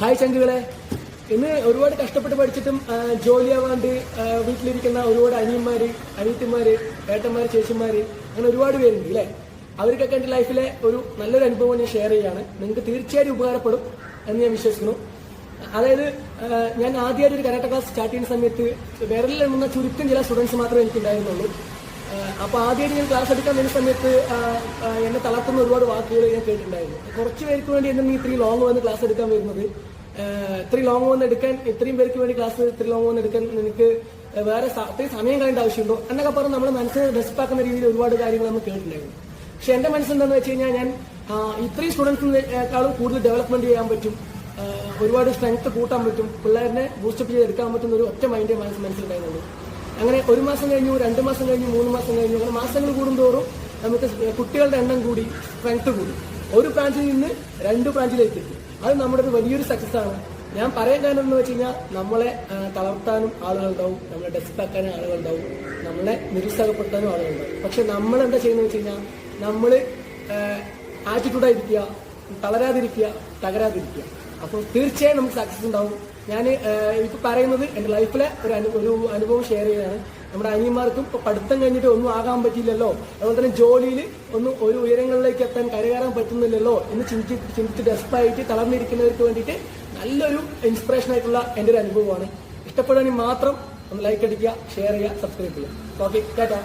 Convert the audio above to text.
Hi ചങ്കുകളെ. ഇന്ന് ഒരുപാട് കഷ്ടപ്പെട്ട് പഠിച്ചിട്ടും ജോലി ജോലിയാവാണ്ട് വീട്ടിലിരിക്കുന്ന ഒരുപാട് അനിയന്മാര് അനിയത്തിമാര് ഏട്ടന്മാര് ചേച്ചിമാര് അങ്ങനെ ഒരുപാട് പേരുണ്ട് അല്ലേ അവർക്കൊക്കെ എന്റെ ലൈഫിലെ ഒരു നല്ലൊരു അനുഭവം ഞാൻ ഷെയർ ചെയ്യാണ് നിങ്ങൾക്ക് തീർച്ചയായും ഉപകാരപ്പെടും എന്ന് ഞാൻ വിശ്വസിക്കുന്നു. അതായത് ഞാൻ ആദ്യമായിട്ട് ഒരു കരാട്ട ക്ലാസ് സ്റ്റാർട്ട് ചെയ്യുന്ന സമയത്ത് വിരലിൽ നിന്ന ചുരുക്കം ചില സ്റ്റുഡൻസ് മാത്രമേ എനിക്ക് ഉണ്ടായിരുന്നുള്ളൂ ആഹ് അപ്പൊ ആദ്യമായിട്ട് ഞാൻ ക്ലാസ് എടുക്കാൻ വരുന്ന സമയത്ത് എന്നെ തളർത്തുന്ന ഒരുപാട് വാക്കുകൾ ഞാൻ കേട്ടിട്ടുണ്ടായിരുന്നു. കുറച്ച് പേർക്ക് വേണ്ടി എന്തെങ്കിലും ഇത്രയും ലോങ് വന്ന് ക്ലാസ് എടുക്കാൻ വരുന്നത്? ഇത്രയും ലോങ് വന്ന് എടുക്കാൻ ഇത്രയും പേർക്ക് വേണ്ടി ക്ലാസ് ഇത്രയും ലോങ് വന്ന് എടുക്കാൻ നിനക്ക് വേറെ അത്രയും സമയം കളയേണ്ട ആവശ്യമുണ്ടോ? എന്നൊക്കെ പറഞ്ഞ് നമ്മുടെ മനസ്സിനെ ഡെസ്പാക്കുന്ന രീതിയിൽ ഒരുപാട് കാര്യങ്ങൾ നമ്മൾ കേട്ടിട്ടുണ്ടായിരുന്നു. പക്ഷെ എന്റെ മനസ്സെന്താന്ന് വെച്ച് കഴിഞ്ഞാൽ ഞാൻ ഇത്രയും സ്റ്റുഡൻസിനേക്കാളും കൂടുതൽ ഡെവലപ്മെന്റ് ചെയ്യാൻ പറ്റും. ഒരുപാട് സ്ട്രെങ്ത് കൂട്ടാൻ പറ്റും. പിള്ളേരെ ബൂസ്റ്റപ്പ് ചെയ്ത് എടുക്കാൻ പറ്റുന്ന ഒരു ഒറ്റ മൈൻഡേ മനസ്സ് മനസ്സിലുണ്ടായിരുന്നുള്ളൂ. അങ്ങനെ ഒരു മാസം കഴിഞ്ഞു രണ്ട് മാസം കഴിഞ്ഞു മൂന്ന് മാസം കഴിഞ്ഞു അങ്ങനെ മാസങ്ങൾ കൂടുന്തോറും നമുക്ക് കുട്ടികളുടെ എണ്ണം കൂടി സ്ട്രെങ്ത് കൂടി. ഒരു ബ്രാഞ്ചിൽ നിന്ന് രണ്ട് ബ്രാഞ്ചിലേക്ക് എത്തി. അത് നമ്മുടെ ഒരു വലിയൊരു സക്സസ് ആണ്. ഞാൻ പറയാൻ കാരണം എന്ന് വെച്ച് കഴിഞ്ഞാൽ നമ്മളെ തളർത്താനും ആളുകളുണ്ടാവും നമ്മളെ ഡെസ്പാക്കാനും ആളുകളുണ്ടാവും നമ്മളെ നിരുത്സാഹപ്പെടുത്താനും ആളുകളുണ്ടാവും പക്ഷെ നമ്മൾ എന്താ ചെയ്യുന്നത് വെച്ച് കഴിഞ്ഞാൽ നമ്മൾ ആറ്റിറ്റ്യൂഡായിരിക്കുക തളരാതിരിക്കുക തകരാതിരിക്കുക. അപ്പോൾ തീർച്ചയായും നമുക്ക് സക്സസ് ഉണ്ടാവും. ഞാൻ ഇപ്പൊ പറയുന്നത് എന്റെ ലൈഫിലെ ഒരു ഒരു അനുഭവം ഷെയർ ചെയ്യാണ്. നമ്മുടെ അനിയന്മാർക്കും ഇപ്പൊ പഠിത്തം കഴിഞ്ഞിട്ട് ഒന്നും ആകാൻ പറ്റിയില്ലല്ലോ. അതുപോലെ തന്നെ ജോലിയിൽ ഒന്നും ഒരു ഉയരങ്ങളിലേക്ക് എത്താൻ കരകയറാൻ പറ്റുന്നില്ലല്ലോ എന്ന് ചിന്തി ചിന്തിച്ച് ഡെസ്പായിട്ട് തളർന്നിരിക്കുന്നവർക്ക് വേണ്ടിയിട്ട് നല്ലൊരു ഇൻസ്പിറേഷൻ ആയിട്ടുള്ള എന്റെ ഒരു അനുഭവമാണ്. ഇഷ്ടപ്പെടുകയാണെങ്കിൽ മാത്രം ഒന്ന് ലൈക്ക് അടിക്കുക ഷെയർ ചെയ്യുക സബ്സ്ക്രൈബ് ചെയ്യുക. Okay tata.